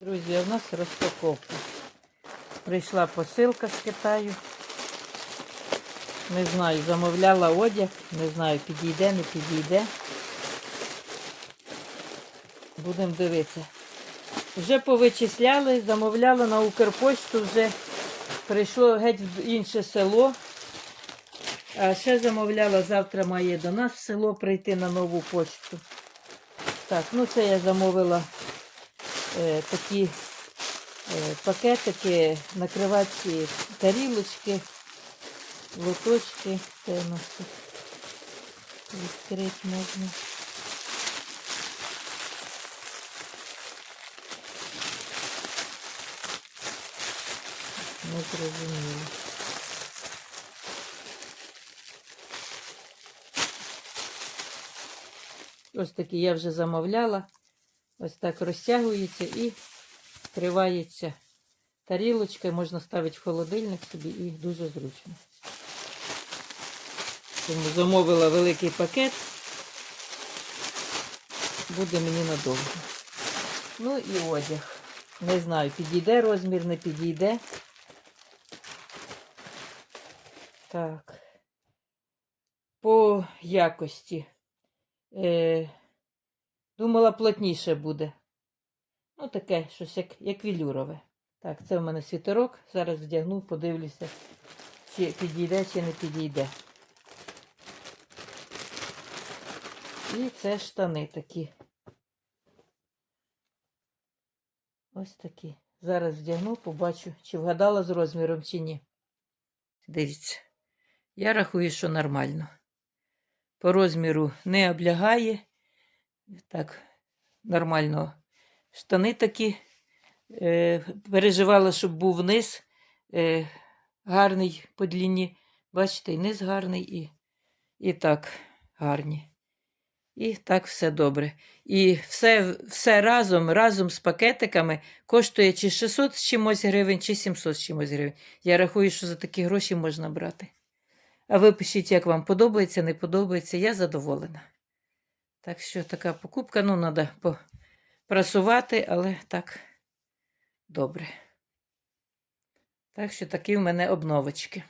Друзі, у нас розпаковка. Прийшла посилка з Китаю. Не знаю, замовляла одяг, не знаю, підійде, не підійде. Будемо дивитися. Вже повичисляли, замовляла на Укрпошту, вже прийшло геть в інше село. А ще замовляла, завтра має до нас в село прийти на нову почту. Так, ну це я замовила такі е, пакетики, накривати тарілочки, лоточки. Тут відкрити можна. Не зрозуміло. Ось такі я вже замовляла. Ось так розтягується і вкривається тарілочка. Можна ставити в холодильник собі і дуже зручно. Тому замовила великий пакет. Буде мені надовго. Ну і одяг. Не знаю, підійде розмір, не підійде. Так. По якості. Е, думала, плотніше буде. Ну, таке, щось як, як вілюрове. Так, це в мене світерок. Зараз вдягну, подивлюся, чи підійде, чи не підійде. І це штани такі. Ось такі. Зараз вдягну, побачу, чи вгадала з розміром, чи ні. Дивіться. Я рахую, що нормально. По розміру не облягає. Так, нормально. Штани такі. Е, переживала, щоб був низ е, гарний по длині. Бачите, і низ гарний, і, і так гарні. І так все добре. І все, все разом, разом з пакетиками коштує чи 600 з чимось гривень, чи 700 з чимось гривень. Я рахую, що за такі гроші можна брати. А ви пишіть, як вам подобається, не подобається. Я задоволена. Так що така покупка, ну, треба попрасувати, але так добре. Так що такі в мене обновочки.